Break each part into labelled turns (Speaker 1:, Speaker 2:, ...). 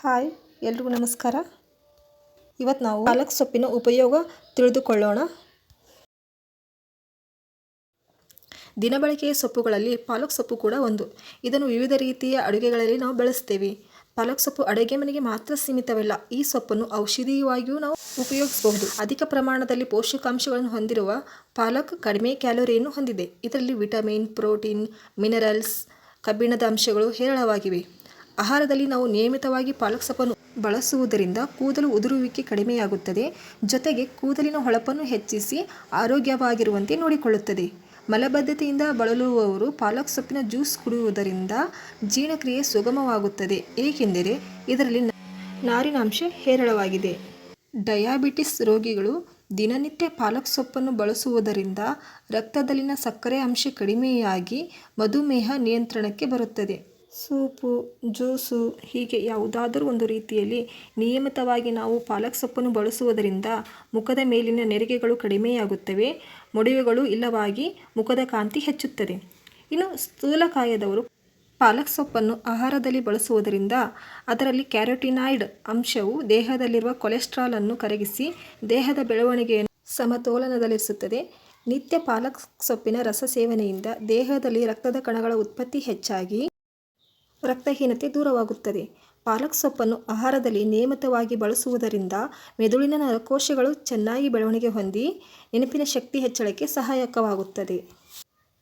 Speaker 1: Hi, ಎಲ್ರಿಗೂ ನಮಸ್ಕಾರ. ಇವತ್ತು ನಾವು ಪಾಲಕ್ ಸೊಪ್ಪಿನ ಉಪಯೋಗ ತಿಳಿದುಕೊಳ್ಳೋಣ. ದಿನಬಳಕೆಯ ಸೊಪ್ಪುಗಳಲ್ಲಿ ಪಾಲಕ್ ಸೊಪ್ಪು ಕೂಡ ಒಂದು. ಇದನ್ನು ವಿವಿಧ ರೀತಿಯ ಅಡುಗೆಗಳಲ್ಲಿ ನಾವು ಬಳಸ್ತೇವೆ. ಪಾಲಕ್ ಸೊಪ್ಪು ಅಡುಗೆ ಮನೆಗೆ ಮಾತ್ರ ಸೀಮಿತವಲ್ಲ, ಈ ಸೊಪ್ಪನ್ನು ಔಷಧೀಯವಾಗಿಯೂ ನಾವು ಉಪಯೋಗಿಸಬಹುದು. ಅಧಿಕ ಪ್ರಮಾಣದಲ್ಲಿ ಪೋಷಕಾಂಶಗಳನ್ನು ಹೊಂದಿರುವ ಪಾಲಕ್ ಕಡಿಮೆ ಕ್ಯಾಲೋರಿಯನ್ನು ಹೊಂದಿದೆ. ಇದರಲ್ಲಿ ವಿಟಮಿನ್, ಪ್ರೋಟೀನ್, ಮಿನರಲ್ಸ್, ಕಬ್ಬಿಣದ ಅಂಶಗಳು ಹೇರಳವಾಗಿವೆ. ಆಹಾರದಲ್ಲಿ ನಾವು ನಿಯಮಿತವಾಗಿ ಪಾಲಕ್ ಸೊಪ್ಪನ್ನು ಬಳಸುವುದರಿಂದ ಕೂದಲು ಉದುರುವಿಕೆ ಕಡಿಮೆಯಾಗುತ್ತದೆ. ಜೊತೆಗೆ ಕೂದಲಿನ ಹೊಳಪನ್ನು ಹೆಚ್ಚಿಸಿ ಆರೋಗ್ಯವಾಗಿರುವಂತೆ ನೋಡಿಕೊಳ್ಳುತ್ತದೆ. ಮಲಬದ್ಧತೆಯಿಂದ ಬಳಲುವವರು ಪಾಲಕ್ ಸೊಪ್ಪಿನ ಜ್ಯೂಸ್ ಕುಡಿಯುವುದರಿಂದ ಜೀರ್ಣಕ್ರಿಯೆ ಸುಗಮವಾಗುತ್ತದೆ. ಏಕೆಂದರೆ ಇದರಲ್ಲಿ ನಾರಿನಾಂಶ ಹೇರಳವಾಗಿದೆ. ಡಯಾಬಿಟಿಸ್ ರೋಗಿಗಳು ದಿನನಿತ್ಯ ಪಾಲಕ್ ಸೊಪ್ಪನ್ನು ಬಳಸುವುದರಿಂದ ರಕ್ತದಲ್ಲಿನ ಸಕ್ಕರೆ ಅಂಶ ಕಡಿಮೆಯಾಗಿ ಮಧುಮೇಹ ನಿಯಂತ್ರಣಕ್ಕೆ ಬರುತ್ತದೆ. ಸೂಪು, ಜ್ಯೂಸು ಹೀಗೆ ಯಾವುದಾದರೂ ಒಂದು ರೀತಿಯಲ್ಲಿ ನಿಯಮಿತವಾಗಿ ನಾವು ಪಾಲಕ್ ಸೊಪ್ಪನ್ನು ಬಳಸುವುದರಿಂದ ಮುಖದ ಮೇಲಿನ ನೆರಿಗೆಗಳು ಕಡಿಮೆಯಾಗುತ್ತವೆ, ಮೊಡವೆಗಳು ಇಲ್ಲವಾಗಿ ಮುಖದ ಕಾಂತಿ ಹೆಚ್ಚುತ್ತದೆ. ಇನ್ನು ಸ್ಥೂಲಕಾಯದವರು ಪಾಲಕ್ ಸೊಪ್ಪನ್ನು ಆಹಾರದಲ್ಲಿ ಬಳಸುವುದರಿಂದ ಅದರಲ್ಲಿ ಕ್ಯಾರೋಟಿನಾಯ್ಡ್ ಅಂಶವು ದೇಹದಲ್ಲಿರುವ ಕೊಲೆಸ್ಟ್ರಾಲನ್ನು ಕರಗಿಸಿ ದೇಹದ ಬೆಳವಣಿಗೆಯನ್ನು ಸಮತೋಲನದಲ್ಲಿರಿಸುತ್ತದೆ. ನಿತ್ಯ ಪಾಲಕ್ ಸೊಪ್ಪಿನ ರಸ ಸೇವನೆಯಿಂದ ದೇಹದಲ್ಲಿ ರಕ್ತದ ಕಣಗಳ ಉತ್ಪತ್ತಿ ಹೆಚ್ಚಾಗಿ ರಕ್ತಹೀನತೆ ದೂರವಾಗುತ್ತದೆ. ಪಾಲಕ್ ಸೊಪ್ಪನ್ನು ಆಹಾರದಲ್ಲಿ ನಿಯಮಿತವಾಗಿ ಬಳಸುವುದರಿಂದ ಮೆದುಳಿನ ನರಕೋಶಗಳು ಚೆನ್ನಾಗಿ ಬೆಳವಣಿಗೆ ಹೊಂದಿ ನೆನಪಿನ ಶಕ್ತಿ ಹೆಚ್ಚಳಕ್ಕೆ ಸಹಾಯಕವಾಗುತ್ತದೆ.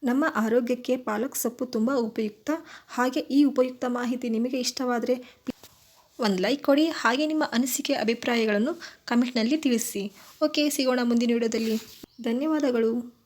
Speaker 1: ನಮ್ಮ ಆರೋಗ್ಯಕ್ಕೆ ಪಾಲಕ್ ಸೊಪ್ಪು ತುಂಬ ಉಪಯುಕ್ತ. ಹಾಗೆ ಈ ಉಪಯುಕ್ತ ಮಾಹಿತಿ ನಿಮಗೆ ಇಷ್ಟವಾದರೆ ಒಂದು ಲೈಕ್ ಕೊಡಿ, ಹಾಗೆ ನಿಮ್ಮ ಅನಿಸಿಕೆ, ಅಭಿಪ್ರಾಯಗಳನ್ನು ಕಮೆಂಟ್ನಲ್ಲಿ ತಿಳಿಸಿ. ಓಕೆ, ಸಿಗೋಣ ಮುಂದಿನ ವಿಡಿಯೋದಲ್ಲಿ. ಧನ್ಯವಾದಗಳು.